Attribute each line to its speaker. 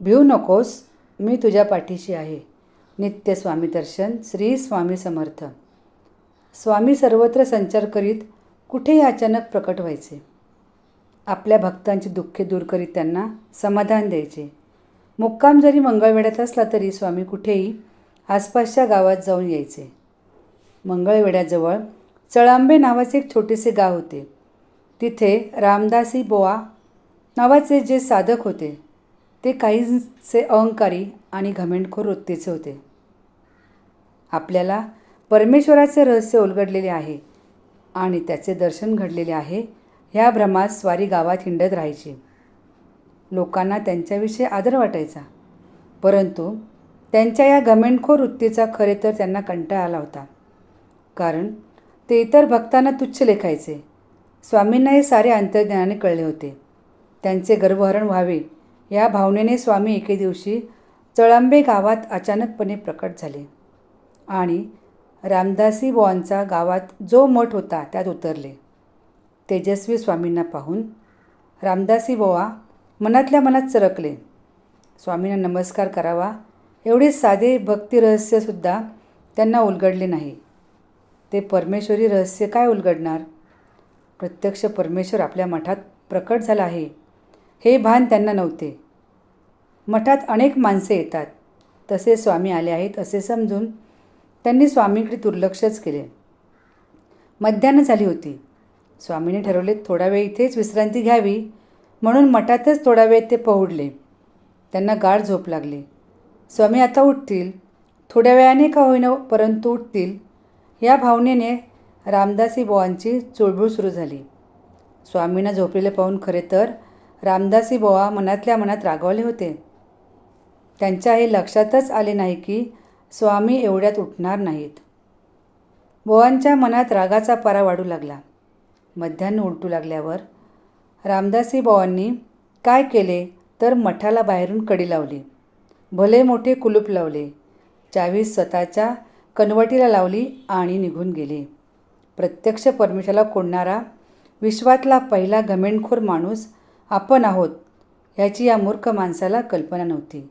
Speaker 1: भिऊ नकोस मी तुझ्या पाठीशी आहे. नित्य स्वामी दर्शन श्री स्वामी समर्थ. स्वामी सर्वत्र संचार करीत कुठेही अचानक प्रकट व्हायचे. आपल्या भक्तांची दुःखे दूर करीत त्यांना समाधान द्यायचे. मुक्काम जरी मंगळवेढ्यात असला तरी स्वामी कुठेही आसपासच्या गावात जाऊन यायचे. मंगळवेड्याजवळ चळांबे नावाचे एक छोटेसे गाव होते. तिथे रामदासी बोआ नावाचे जे साधक होते. ते काहींचे अहंकारी आणि घमेंडखोर वृत्तीचे होते. आपल्याला परमेश्वराचे रहस्य उलगडलेले आहे आणि त्याचे दर्शन घडलेले आहे ह्या भ्रमात स्वारी गावात हिंडत राहायची. लोकांना त्यांच्याविषयी आदर वाटायचा. परंतु त्यांच्या या घमेंडखोर वृत्तीचा खरे तर त्यांना कंटाळा आला होता. कारण ते इतर भक्तांना तुच्छ लेखायचे. स्वामींना हे सारे अंतर्ज्ञानाने कळले होते. त्यांचे गर्वहरण व्हावे या भावनेने स्वामी एके दिवशी चळंबे गावात अचानकपणे प्रकट झाले आणि रामदासी बॉनचा गावात जो मठ होता त्यात उतरले. तेजस्वी स्वामींना पाहून रामदासी बोवा मनातल्या मनात चरकले. स्वामींना नमस्कार करावा एवढे साधे भक्ती रहस्यसुद्धा त्यांना उलगडले नाही. ते परमेश्वरी रहस्य काय उलगडणार? प्रत्यक्ष परमेश्वर आपल्या मठात प्रकट झाला आहे हे भान त्यांना नव्हते. मठात अनेक माणसे येतात. तसे स्वामी आले आहेत असे समजून त्यांनी स्वामींकडे दुर्लक्षच केले. मध्यान्ह झाली होती. स्वामीने ठरवले थोडा वेळ इथेच विश्रांती घ्यावी. म्हणून मठातच थोडा वेळ ते पहुडले. त्यांना गाढ झोप लागली. स्वामी आता उठतील. थोड्या वेळाने का होईना परंतु उठतील. या भावनेने रामदासी बुवांची चुळबुळ सुरू झाली. स्वामींना झोपलेले पाहून खरे तर रामदासी बुवा मनातल्या मनात रागावले होते. त्यांच्या हे लक्षातच आले नाही की स्वामी एवढ्यात उठणार नाहीत. बोवांच्या मनात रागाचा पारा वाढू लागला. मध्यान्ह उलटू लागल्यावर रामदासी बोवांनी काय केले तर मठाला बाहेरून कडी लावली. भले मोठे कुलूप लावले. चावी स्वतःच्या कनवटीला लावली आणि निघून गेले. प्रत्यक्ष परमेश्वराला कोंडणारा विश्वातला पहिला घमेंडखोर माणूस आपण आहोत ह्याची या मूर्ख माणसाला कल्पना नव्हती.